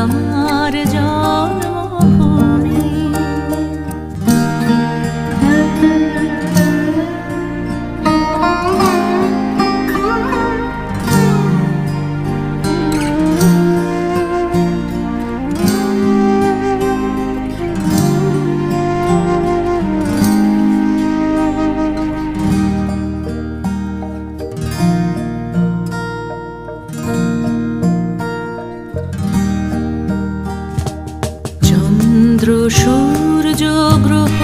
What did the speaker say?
আমার জয় চন্দ্র সূর্য গ্রহ